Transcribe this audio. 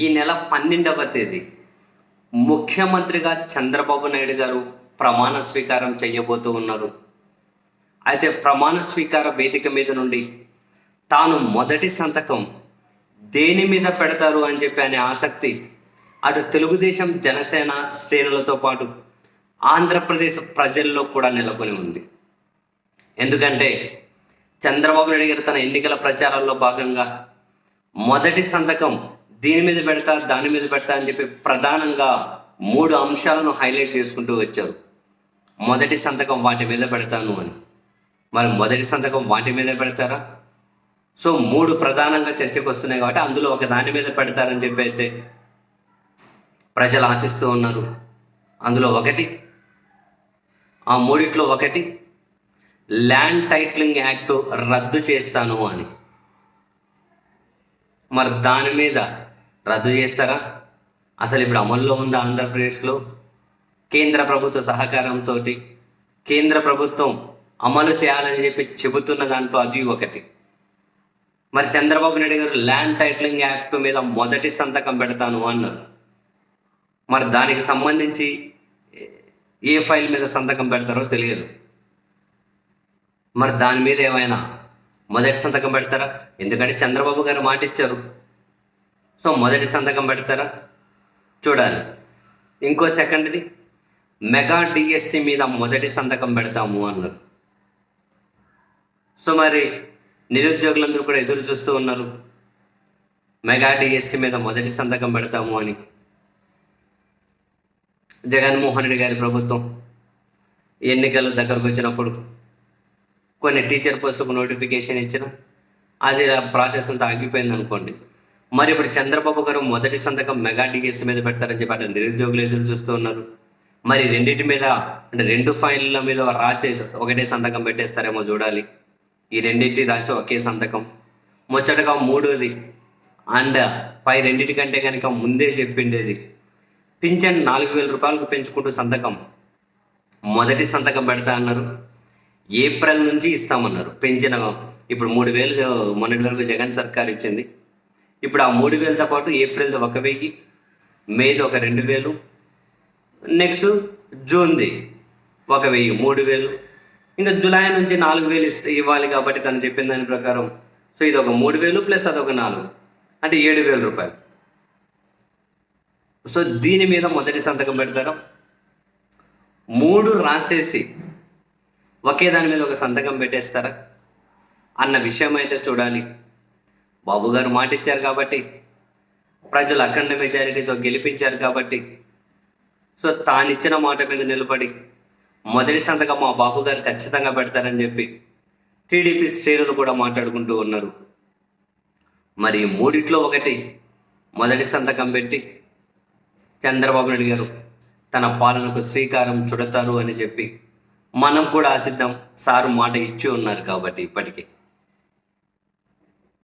ఈ నెల పన్నెండవ తేదీ ముఖ్యమంత్రిగా చంద్రబాబు నాయుడు గారు ప్రమాణ స్వీకారం చేయబోతూ ఉన్నారు. అయితే ప్రమాణ స్వీకార వేదిక మీద నుండి తాను మొదటి సంతకం దేని మీద పెడతారు అని చెప్పి అనే ఆసక్తి అటు తెలుగుదేశం జనసేన శ్రేణులతో పాటు ఆంధ్రప్రదేశ్ ప్రజల్లో కూడా నెలకొని ఉంది. ఎందుకంటే చంద్రబాబు నాయుడు గారు తన ఎన్నికల ప్రచారాల్లో భాగంగా మొదటి సంతకం దీని మీద పెడతా దాని మీద పెడతా అని చెప్పి ప్రధానంగా మూడు అంశాలను హైలైట్ చేసుకుంటూ వచ్చారు. మొదటి సంతకం వాటి మీద పెడతాను అని. మరి మొదటి సంతకం వాటి మీద పెడతారా? సో మూడు ప్రధానంగా చర్చకు వస్తున్నాయి కాబట్టి అందులో ఒక దాని మీద పెడతారని చెప్పి అయితే ప్రజలు ఆశిస్తూ ఉన్నారు. అందులో ఒకటి. ఆ మూడిట్లో ఒకటి. ల్యాండ్ టైటిలింగ్ యాక్ట్ రద్దు చేస్తాను అని. మరి దాని మీద రద్దు చేస్తారా? అసలు ఇప్పుడు అమల్లో ఉందా ఆంధ్రప్రదేశ్లో? కేంద్ర ప్రభుత్వ సహకారంతో కేంద్ర ప్రభుత్వం అమలు చేయాలని చెప్పి చెబుతున్న దాంట్లో అది ఒకటి. మరి చంద్రబాబు నాయుడు గారు ల్యాండ్ టైటిలింగ్ యాక్ట్ మీద మొదటి సంతకం పెడతాను అన్నారు. మరి దానికి సంబంధించి ఏ ఫైల్ మీద సంతకం పెడతారో తెలియదు. మరి దాని మీద ఏమైనా మొదటి సంతకం పెడతారా? ఎందుకంటే చంద్రబాబు గారు మాట ఇచ్చారు సో మొదటి సంతకం పెడతారా? చూడాలి. ఇంకో సెకండ్ది మెగా డిఎస్సి మీద మొదటి సంతకం పెడతాము అన్నారు. సో మరి నిరుద్యోగులందరూ కూడా ఎదురు చూస్తూ ఉన్నారు. మెగా డిఎస్సి మీద మొదటి సంతకం పెడతాము అని. జగన్మోహన్ రెడ్డి గారి ప్రభుత్వం ఎన్నికలు దగ్గరకు వచ్చినప్పుడు కొన్ని టీచర్ పోస్టుకు నోటిఫికేషన్ ఇచ్చిన అది ఆ ప్రాసెస్ అంతా ఆగిపోయింది అనుకోండి మరి ఇప్పుడు చంద్రబాబు గారు మొదటి సంతకం మెగా డిఎస్సి మీద పెడతారని చెప్పి అటు నిరుద్యోగులు ఎదురు చూస్తూ ఉన్నారు. మరి రెండింటి మీద అంటే రెండు ఫైళ్ళ మీద రాసే ఒకటే సంతకం పెట్టేస్తారేమో చూడాలి. ఈ రెండింటి రాసి ఒకే సంతకం. ముచ్చటగా మూడోది అండ్ పై రెండింటి కంటే కనుక ముందే చెప్పిండేది పింఛన్ నాలుగు వేల రూపాయలకు పెంచుకుంటూ సంతకం. మొదటి సంతకం పెడతా అన్నారు. ఏప్రిల్ నుంచి ఇస్తామన్నారు పెంచిన ఇప్పుడు మూడు వేలు మొన్నటి వరకు జగన్ సర్కార్ ఇచ్చింది. ఇప్పుడు ఆ మూడు వేలతో పాటు ఏప్రిల్ది ఒక వెయ్యి మేది ఒక రెండు వేలు నెక్స్ట్ జూన్ది ఒక వెయ్యి మూడు వేలు. ఇంకా జూలై నుంచి నాలుగు వేలు ఇస్తే ఇవ్వాలి కాబట్టి తను చెప్పిన దాని ప్రకారం సో ఇది ఒక మూడు వేలు ప్లస్ అదొక నాలుగు అంటే ఏడు వేల రూపాయలు. సో దీని మీద మొదటి సంతకం పెడతారా. మూడు రాసేసి ఒకే దాని మీద ఒక సంతకం పెట్టేస్తారా? అన్న విషయం అయితే చూడాలి. బాబు గారు మాట ఇచ్చారు కాబట్టి ప్రజలు అఖండ మెజారిటీతో గెలిపించారు కాబట్టి సో తానిచ్చిన మాట మీద నిలబడి మొదటి సంతకం మా బాబు గారు ఖచ్చితంగా పెడతారని చెప్పి టీడీపీ శ్రేణులు కూడా మాట్లాడుకుంటూ ఉన్నారు. మరి మూడిట్లో ఒకటి మొదటి సంతకం పెట్టి చంద్రబాబు నాయుడు గారు తన పాలనకు శ్రీకారం చుడతారు అని చెప్పి మనం కూడా ఆశిద్దాం సారు మాట ఇచ్చి ఉన్నారు కాబట్టి ఇప్పటికీ.